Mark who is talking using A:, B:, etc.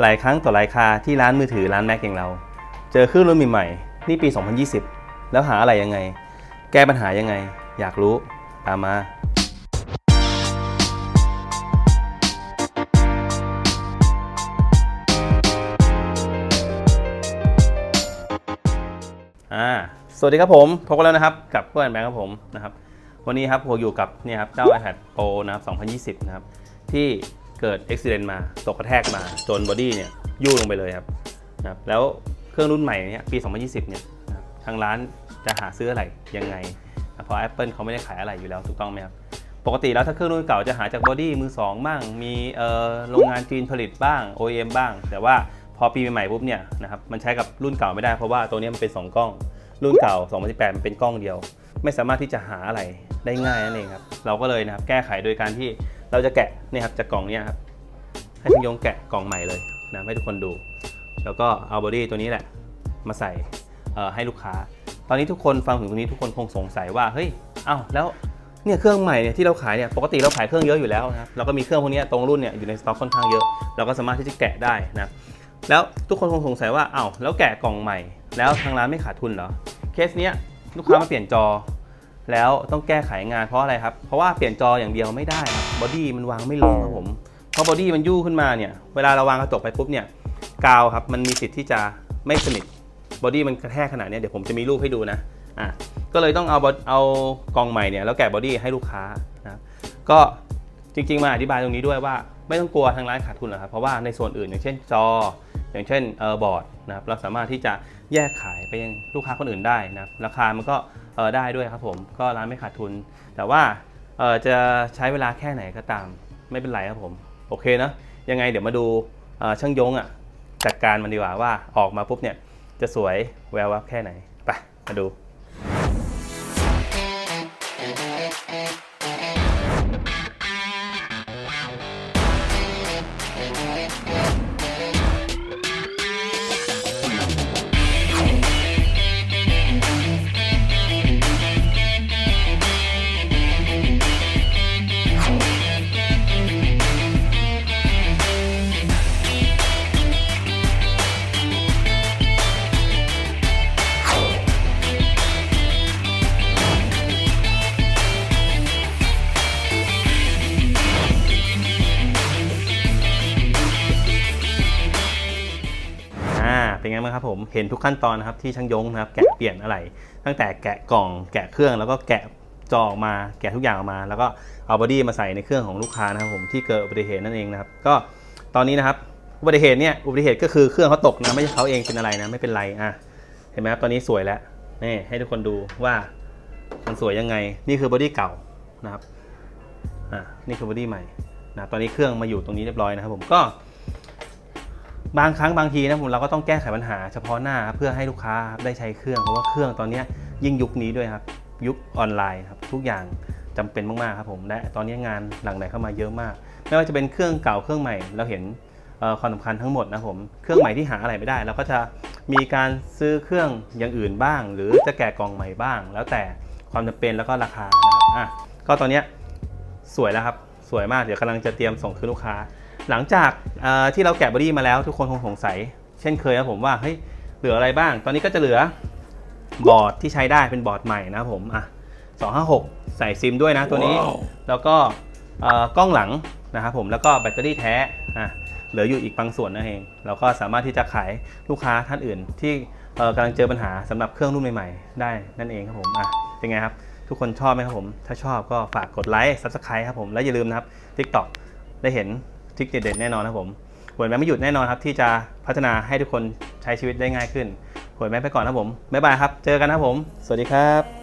A: หลายครั้งต่อหลายคาที่ร้านมือถือร้านแม็กอย่างเรา เจอเครื่องรุ่นใหม่ๆนี่ปี 2020 แล้วหาอะไรยังไง แก้ปัญหายังไง อยากรู้ตามมาอ่าสวัสดีครับผมพบกันแล้วนะครับกับเพื่อนแบงค์ครับผมนะครับวันนี้ครับผมอยู่กับเนี่ยครับเจ้า iPad Pro นะครับ2020 นะครับที่ เกิดอุบิเหตุมาตกกระแทกมาจนบอดี้เนี่ยยู่ลงไปเลยครับนะครับแล้วเครื่องรุ่นใหม่เนี่ยปี 2020 เนี่ยนะครับทางร้านจะหาซื้ออะไรยังไงนะเพราะ Apple เขาไม่ได้ขายอะไรอยู่แล้วถูกต้องไหมครับ ปกติแล้วถ้าเครื่องรุ่นเก่าจะหาจากบอดี้มือสองบ้าง มีเอ่อโรงงานจีนผลิตบ้าง OEM บ้าง แต่ว่าพอปีใหม่ๆปุ๊บเนี่ยนะครับมันใช้กับรุ่นเก่าไม่ได้เพราะว่าตัวเนี้ยมันเป็น 2 กล้อง รุ่นเก่า 2018 มันเป็นกล้องเดียว ไม่สามารถที่จะหาอะไรได้ง่ายนั่นเองครับเราก็เลยนะครับแก้ไขโดยการที่ เราจะแกะเนี่ยครับจากกล่องเนี้ยครับให้ช่างยงแกะกล่องใหม่เลยนะให้ทุกคนดู แล้วก็เอาบอดี้ตัวนี้แหละมาใส่ให้ลูกค้า ตอนนี้ทุกคนฟังถึงตรงนี้ทุกคนคงสงสัยว่าเฮ้ยเอ้าแล้วเนี่ยเครื่องใหม่เนี่ยที่เราขายเนี่ยปกติเราขายเครื่องเยอะอยู่แล้วนะครับเราก็มีเครื่องพวกนี้ตรงรุ่นเนี่ยอยู่ในสต็อกค่อนข้างเยอะ เราก็สามารถที่จะแกะได้นะแล้วทุกคนคงสงสัยว่าเอ้าแล้วแกะกล่องใหม่ แล้วทางร้านไม่ขาดทุนเหรอเคสเนี้ยลูกค้ามาเปลี่ยนจอ แล้วต้องแก้ไขงานเพราะอะไรครับ เพราะว่าเปลี่ยนจออย่างเดียวไม่ได้ครับบอดี้มันวางไม่ลงครับผมเพราะบอดี้มันยู่ขึ้นมาเนี่ยเวลาเราวางกระจกไปปุ๊บเนี่ยกาวครับมันมีสิทธิ์ที่จะไม่สนิทบอดี้มันกระแทกขนาดเนี้ยเดี๋ยวผมจะมีรูปให้ดูนะอะก็เลยต้องเอาเอากองใหม่เนี่ยแล้วแกะบอดี้ให้ลูกค้านะก็จริงๆมาอธิบายตรงนี้ด้วยว่าไม่ต้องกลัวทางร้านขาดทุนหรอกครับเพราะว่าในส่วนอื่น อย่างเช่นจอ อย่างเช่นเออบอร์ดนะครับเราสามารถที่จะแยกขายไปยังลูกค้าคนอื่นได้นะราคามันก็ ออได้ด้วยครับผมก็ร้านไม่ขาดทุน แต่ว่าเออจะใช้เวลาแค่ไหนก็ตาม ไม่เป็นไรครับผมโอเคนะยังไงเดี๋ยวมาดูเออช่างยงอะจัดการมันดีกว่าว่าออกมาปุ๊บเนี่ยจะสวยแวววับแค่ไหนไปมาดู เป็นไงบ้างครับผม เห็นทุกขั้นตอนนะครับที่ช่างยงนะครับแกะเปลี่ยนอะไร ตั้งแต่แกะกล่องแกะเครื่องแล้วก็แกะจอออกมาแกะทุกอย่างออกมา แล้วก็เอาบอดี้มาใส่ในเครื่องของลูกค้านะครับผมที่เกิดอุบัติเหตุนั่นเองนะครับก็ตอนนี้นะครับอุบัติเหตุเนี่ยอุบัติเหตุก็คือเครื่องเขาตกนะไม่ใช่เขาเองเป็นอะไรนะไม่เป็นไรอะเห็นไหมครับตอนนี้สวยแล้วนี่ให้ทุกคนดูว่ามันสวยยังไงนี่คือบอดี้เก่านะครับอะนี่คือบอดี้ใหม่นะตอนนี้เครื่องมาอยู่ตรงนี้เรียบร้อยนะครับผมก็ บางครั้งบางทีนะผมเราก็ต้องแก้ไขปัญหาเฉพาะหน้าเพื่อให้ลูกค้าได้ใช้เครื่องเพราะว่าเครื่องตอนนี้ยิ่งยุคนี้ด้วยครับ ยุคออนไลน์ครับทุกอย่างจำเป็นมากๆครับผมและตอนนี้งานหลังไหลเข้ามาเยอะมาก ไม่ว่าจะเป็นเครื่องเก่าเครื่องใหม่ เราเห็นความสำคัญทั้งหมดนะผมเครื่องใหม่ที่หาอะไรไม่ได้เราก็จะมีการซื้อเครื่องอย่างอื่นบ้าง หรือจะแกะกล่องใหม่บ้าง แล้วแต่ความจำเป็นแล้วก็ราคานะครับอะก็ตอนนี้สวยแล้วครับสวยมากเดี๋ยวกำลังจะเตรียมส่งคืนลูกค้า หลังจากเอ่อที่เราแกะบอดี้มาแล้วทุกคนคงสงสัย เช่นเคยครับผมว่าเฮ้ยเหลืออะไรบ้าง ตอนนี้ก็จะเหลือบอร์ดที่ใช้ได้เป็นบอร์ดใหม่นะครับผมอะ256 ใส่ซิมด้วยนะตัวนี้ แล้วก็เอ่อกล้องหลังนะครับผมแล้วก็แบตเตอรี่แท้อะเหลืออยู่อีกบางส่วนนั่นเองเราก็สามารถที่จะขายลูกค้าท่านอื่นที่เอ่อกำลังเจอปัญหาสำหรับเครื่องรุ่นใหม่ๆ ได้นั่นเองครับผมอะเป็นไงครับ ทุกคนชอบไหมครับผม ถ้าชอบก็ฝากกดไลค์ Subscribe ครับผม และอย่าลืมนะครับ TikTok ได้เห็นท ริคเด็ดๆแน่นอนครับผมหวยแม่ไม่หยุดแน่นอนครับที่จะพัฒนาให้ทุกคนใช้ชีวิตได้ง่ายขึ้นหวยแม่ไปก่อนครับผมบ๊ายบายครับ เจอกันครับผม สวัสดีครับ